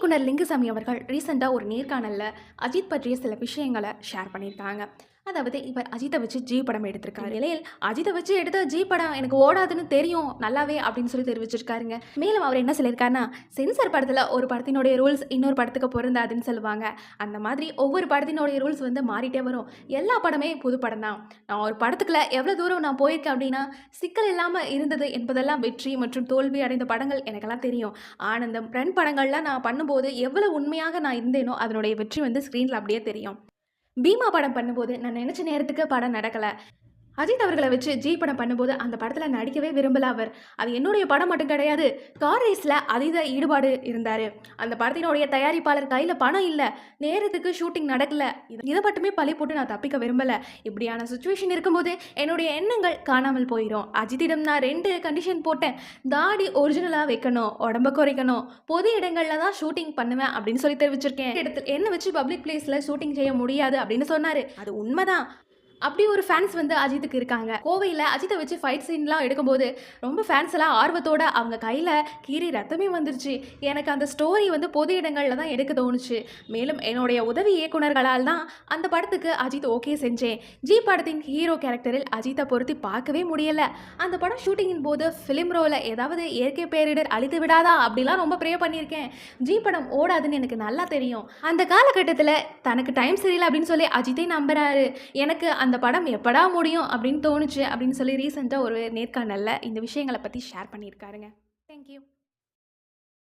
இயக்குனர் லிங்குசாமி அவர்கள் ரீசெண்டாக ஒரு நேர்காணலில் அஜித் பற்றிய சில விஷயங்களை ஷேர் பண்ணியிருக்காங்க. அதாவது இவர் அஜித்தை வச்சு ஜி படம் எடுத்திருக்காரு. நிலையில் அஜித்தை வச்சு எடுத்த ஜி படம் எனக்கு ஓடாதுன்னு தெரியும். நல்லாவே அப்படின்னு சொல்லி தெரிவிச்சிருக்காருங்க. மேலும் அவர் என்ன சொல்லியிருக்காருன்னா சென்சார் படத்தில் ஒரு படத்தினுடைய ரூல்ஸ் இன்னொரு படத்துக்கு பொருந்தாதுன்னு சொல்லுவாங்க. அந்த மாதிரி ஒவ்வொரு படத்தினுடைய ரூல்ஸ் வந்து மாறிட்டே வரும். எல்லா படமே புது படம் தான். நான் ஒரு படத்துக்குள்ள எவ்வளோ தூரம் நான் போயிருக்கேன் அப்படின்னா சிக்கல் இல்லாமல் இருந்தது என்பதெல்லாம் வெற்றி மற்றும் தோல்வி அடைந்த படங்கள் எனக்கெல்லாம் தெரியும். ஆனந்தம் ரன் படங்கள்லாம் நான் பண்ணும்போது எவ்வளோ உண்மையாக நான் இருந்தேனோ அதனுடைய வெற்றி வந்து ஸ்க்ரீனில் அப்படியே தெரியும். பீமா படம் பண்ணும்போது நான் நினச்ச நேரத்துக்கு படம் நடக்கலை. அஜித் அவர்களை வச்சு ஜி படம் பண்ணும்போது அந்த படத்தில் நடிக்கவே விரும்பல அவர். அது என்னுடைய படம் மட்டும் கிடையாது கார் ரேஸில் அதீத ஈடுபாடு இருந்தார். அந்த படத்தினுடைய தயாரிப்பாளர் கையில் பணம் இல்லை நேரத்துக்கு ஷூட்டிங் நடக்கல. இது- இதை மட்டுமே பழி போட்டு நான் தப்பிக்க விரும்பலை. இப்படியான சுச்சுவேஷன் இருக்கும்போது என்னுடைய எண்ணங்கள் காணாமல் போயிடும் அஜித்திடம் நான் ரெண்டு கண்டிஷன் போட்டேன். தாடி ஒரிஜினலாக வைக்கணும் உடம்ப குறைக்கணும். பொது இடங்களில் தான் ஷூட்டிங் பண்ணுவேன் அப்படின்னு சொல்லி தெரிவிச்சிருக்கேன். இடத்துல என்ன வச்சு பப்ளிக் பிளேஸில் ஷூட்டிங் செய்ய முடியாது அப்படின்னு சொன்னார். அது உண்மைதான். அப்படி ஒரு ஃபேன்ஸ் வந்து அஜித்துக்கு இருக்காங்க. கோவையில் அஜித்தை வச்சு ஃபைட் சீன்லாம் எடுக்கும்போது ரொம்ப ஃபேன்ஸ் எல்லாம் ஆர்வத்தோட அவங்க கையில் கீறி ரத்தமே வந்துருச்சு. எனக்கு அந்த ஸ்டோரி வந்து பொது இடங்களில் தான் எடுக்க தோணுச்சு. மேலும் என்னுடைய உதவி இயக்குனர்களால் தான் அந்த படத்துக்கு அஜித் ஓகே செஞ்சேன். ஜி படத்தின் ஹீரோ கேரக்டரில் அஜித்தை பொருத்தி பார்க்கவே முடியல. அந்த படம் ஷூட்டிங்கின் போது ஃபிலிம் ரோவில் ஏதாவது இயற்கை பேரிடர் அழித்து விடாதா அப்படிலாம் ரொம்ப ப்ரே பண்ணியிருக்கேன். ஜி படம் ஓடாதுன்னு எனக்கு நல்லா தெரியும். அந்த காலகட்டத்தில் தனக்கு டைம் சரியில்லை அப்படின்னு சொல்லி அஜித்தை நம்புறாரு. எனக்கு அந்த படம் எப்படா முடியும் அப்படின்னு தோணுச்சு அப்படின்னு சொல்லி ரீசெண்டாக ஒரு நேர்காணலில் இந்த விஷயங்களை பற்றி ஷேர் பண்ணியிருக்காருங்க. தேங்க்யூ